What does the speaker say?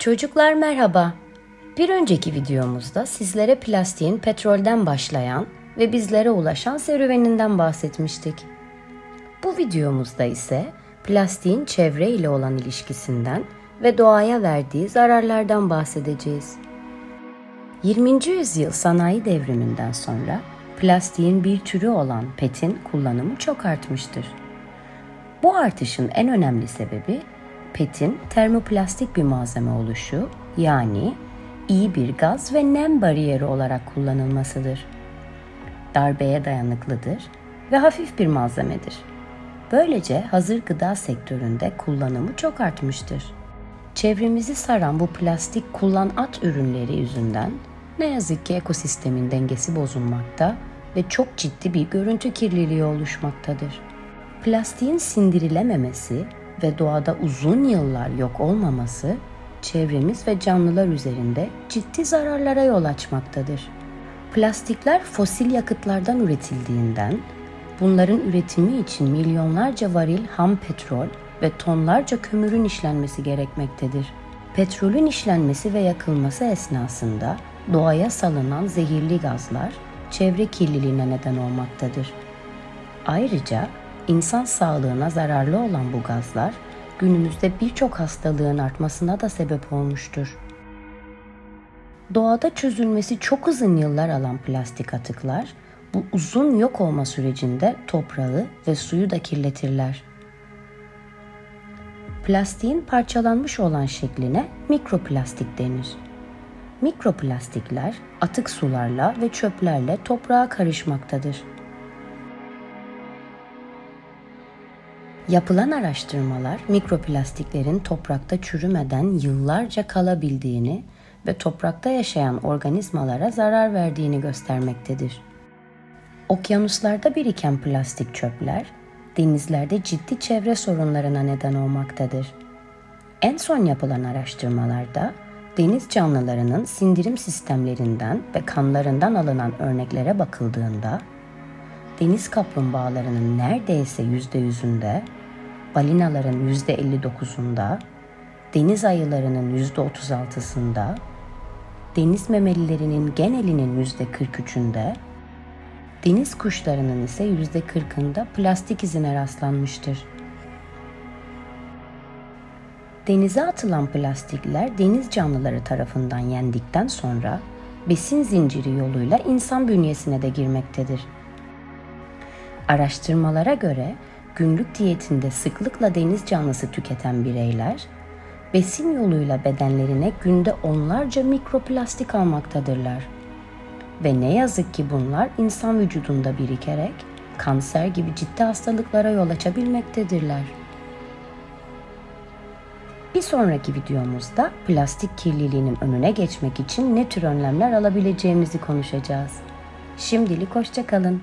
Çocuklar merhaba. Bir önceki videomuzda sizlere plastiğin petrolden başlayan ve bizlere ulaşan serüveninden bahsetmiştik. Bu videomuzda ise plastiğin çevre ile olan ilişkisinden ve doğaya verdiği zararlardan bahsedeceğiz. 20. yüzyıl sanayi devriminden sonra plastiğin bir türü olan PET'in kullanımı çok artmıştır. Bu artışın en önemli sebebi PET'in termoplastik bir malzeme oluşu yani iyi bir gaz ve nem bariyeri olarak kullanılmasıdır. Darbeye dayanıklıdır ve hafif bir malzemedir. Böylece hazır gıda sektöründe kullanımı çok artmıştır. Çevremizi saran bu plastik kullan at ürünleri yüzünden ne yazık ki ekosistemin dengesi bozulmakta ve çok ciddi bir görüntü kirliliği oluşmaktadır. Plastiğin sindirilememesi ve doğada uzun yıllar yok olmaması çevremiz ve canlılar üzerinde ciddi zararlara yol açmaktadır. Plastikler fosil yakıtlardan üretildiğinden bunların üretimi için milyonlarca varil ham petrol ve tonlarca kömürün işlenmesi gerekmektedir. Petrolün işlenmesi ve yakılması esnasında doğaya salınan zehirli gazlar çevre kirliliğine neden olmaktadır. Ayrıca insan sağlığına zararlı olan bu gazlar günümüzde birçok hastalığın artmasına da sebep olmuştur. Doğada çözülmesi çok uzun yıllar alan plastik atıklar bu uzun yok olma sürecinde toprağı ve suyu da kirletirler. Plastiğin parçalanmış olan şekline mikroplastik denir. Mikroplastikler atık sularla ve çöplerle toprağa karışmaktadır. Yapılan araştırmalar mikroplastiklerin toprakta çürümeden yıllarca kalabildiğini ve toprakta yaşayan organizmalara zarar verdiğini göstermektedir. Okyanuslarda biriken plastik çöpler denizlerde ciddi çevre sorunlarına neden olmaktadır. En son yapılan araştırmalarda deniz canlılarının sindirim sistemlerinden ve kanlarından alınan örneklere bakıldığında deniz kaplumbağalarının neredeyse yüzde yüzünde, balinaların yüzde 59'unda, deniz ayılarının yüzde 36'sında, deniz memelilerinin genelinin yüzde 43'ünde, deniz kuşlarının ise yüzde 40'ında plastik izine rastlanmıştır. Denize atılan plastikler deniz canlıları tarafından yendikten sonra besin zinciri yoluyla insan bünyesine de girmektedir. Araştırmalara göre günlük diyetinde sıklıkla deniz canlısı tüketen bireyler besin yoluyla bedenlerine günde onlarca mikroplastik almaktadırlar. Ve ne yazık ki bunlar insan vücudunda birikerek kanser gibi ciddi hastalıklara yol açabilmektedirler. Bir sonraki videomuzda plastik kirliliğinin önüne geçmek için ne tür önlemler alabileceğimizi konuşacağız. Şimdilik hoşçakalın.